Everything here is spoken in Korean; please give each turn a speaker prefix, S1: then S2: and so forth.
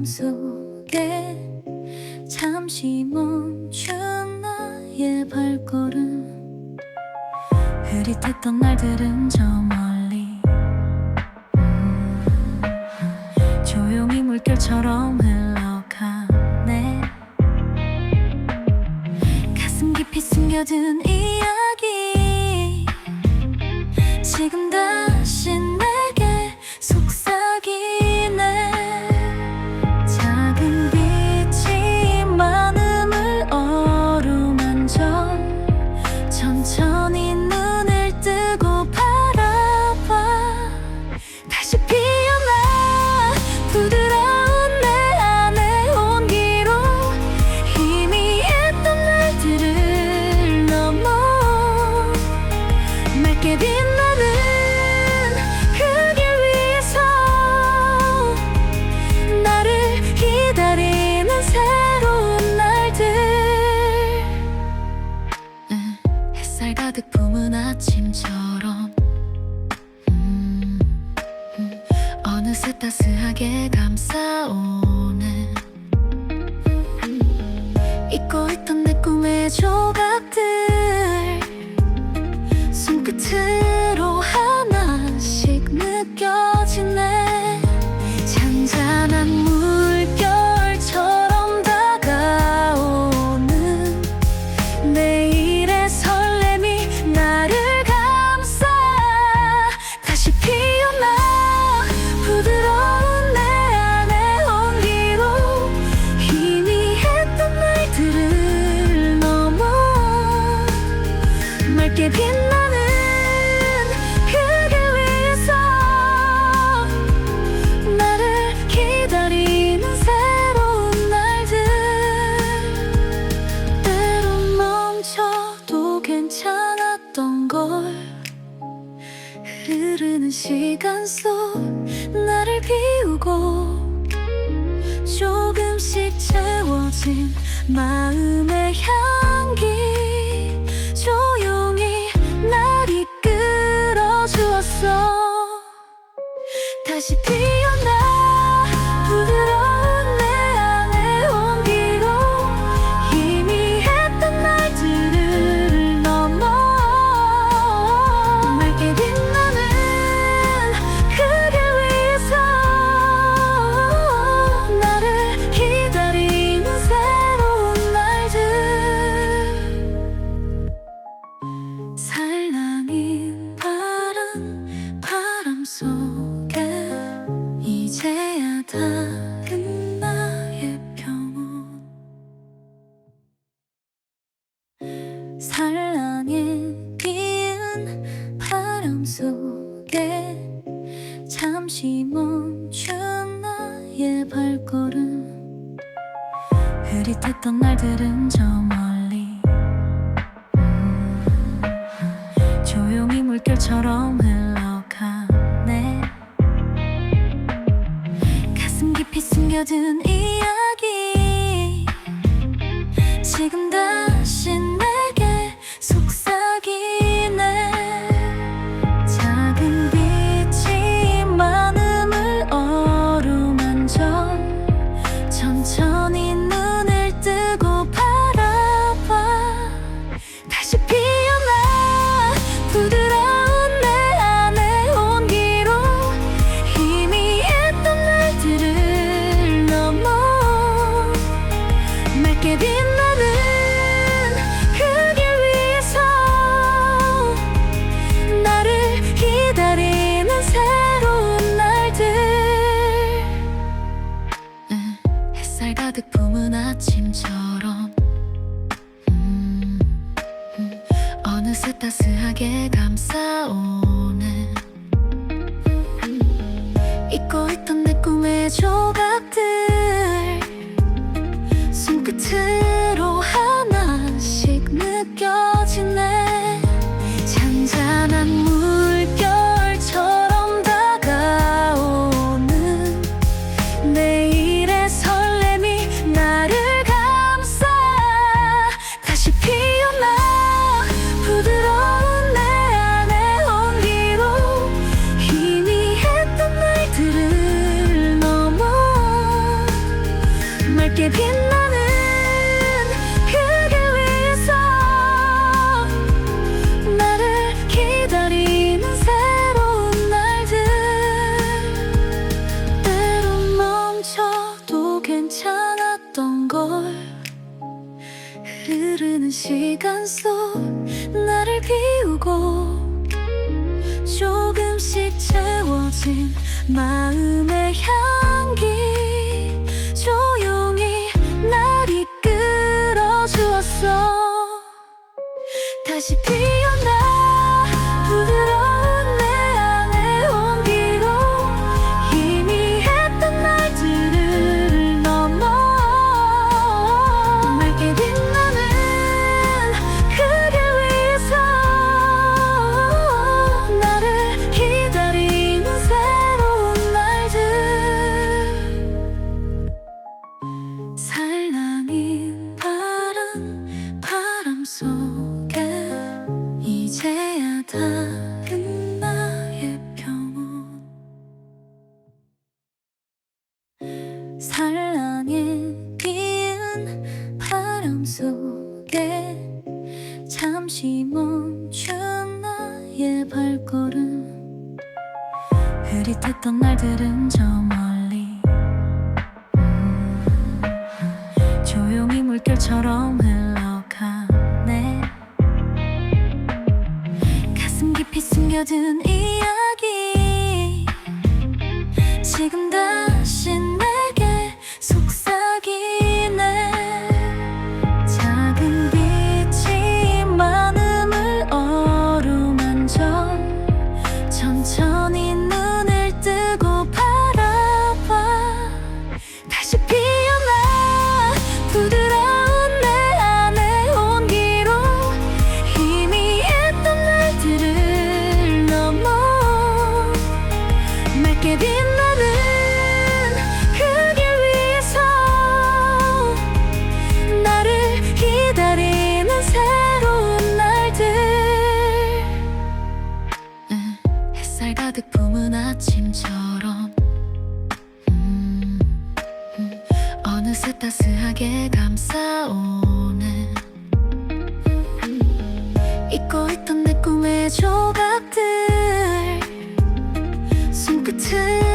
S1: 마음속에 잠시 멈춘 나의 발걸음. 흐릿했던 날들은 저 멀리. 음, 조용히 물결처럼 흘러가네. 가슴 깊이 숨겨둔 어느새 따스하게 감싸오는 잊고 있던 내 꿈의 조. 비우고 조금씩 채워진 마음의 향기. 조용히 날 이끌어주었어. 다시 피어 이제야 다른 나의 평온 산란에 피은 바람 속에 잠시 멈춘 나의 발걸음. 흐릿했던 날들은 저 멀리. 음, 음, 조용히 물결처럼 숨겨둔 이야기. 지금 다시 나 아침처럼. 음, 음. 어느새 따스하게 감싸오는 잊고 있던 내 꿈의 조각. 밝게 빛나는 그대 위에서 나를 기다리는 새로운 날들. 때론 멈춰도 괜찮았던 걸 흐르는 시간 속 나를 비우고 조금씩 채워진 마음의 향기. 물결처럼 흘러가네. 가슴 깊이 숨겨둔 이야기. 지금 다 깊게 감싸오는 잊고 있던 내 꿈의 조각들. 손끝을